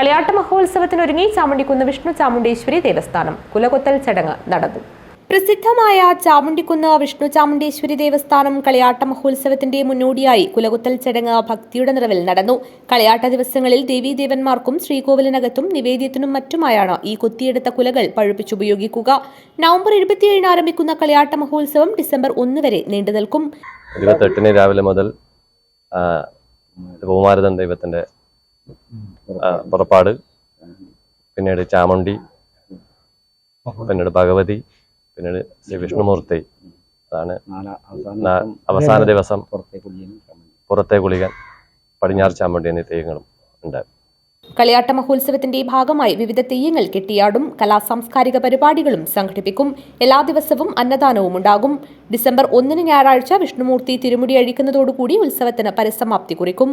കളിയാട്ട മഹോത്സവത്തിനൊരുങ്ങി ചാമുണ്ടിക്കുന്ന് വിഷ്ണു ചാമുണ്ടേശ്വരി ദേവസ്ഥാനം. കുലകൊത്തൽ ചടങ്ങ് നടന്നു. പ്രസിദ്ധമായ ചാമുണ്ടിക്കുന്ന് വിഷ്ണു ചാമുണ്ടേശ്വരി ദേവസ്ഥാനം കളിയാട്ട മഹോത്സവത്തിന്റെ മുന്നോടിയായി കുലകുത്തൽ ചടങ്ങ് ഭക്തിയുടെ നിറവിൽ നടന്നു. കളിയാട്ട ദിവസങ്ങളിൽ ദേവീദേവന്മാർക്കും ശ്രീകോവിലിനകത്തും നിവേദ്യത്തിനും മറ്റുമായാണ് ഈ കുത്തിയെടുത്ത കുലകൾ പഴുപ്പിച്ചുപയോഗിക്കുക. നവംബർ ഇരുപത്തിയേഴിന് ആരംഭിക്കുന്ന കളിയാട്ട മഹോത്സവം ഡിസംബർ ഒന്ന് വരെ നീണ്ടു നിൽക്കും ഇരുപത്തെട്ടിന് രാവിലെ മുതൽ ആ, പുറപ്പാട് പിന്നീട് ചാമുണ്ടി പിന്നീട് ഭഗവതി പിന്നീട് ശ്രീ വിഷ്ണുമൂർത്തി. അതാണ് അവസാന ദിവസം പുറത്തെ കുളികൻ പടിഞ്ഞാറ് ചാമുണ്ടി എന്നീ തെയ്യങ്ങളും ഉണ്ട്. കളിയാട്ട മഹോത്സവത്തിന്റെ ഭാഗമായി വിവിധ തെയ്യങ്ങൾ കെട്ടിയാടും കലാ സാംസ്കാരിക പരിപാടികളും സംഘടിപ്പിക്കും. എല്ലാ ദിവസവും അന്നദാനവും ഉണ്ടാകും. ഡിസംബർ ഒന്നിന് ഞായറാഴ്ച വിഷ്ണുമൂർത്തി തിരുമുടി അഴിക്കുന്നതോടുകൂടി ഉത്സവത്തിന് പരിസമാപ്തി കുറിക്കും.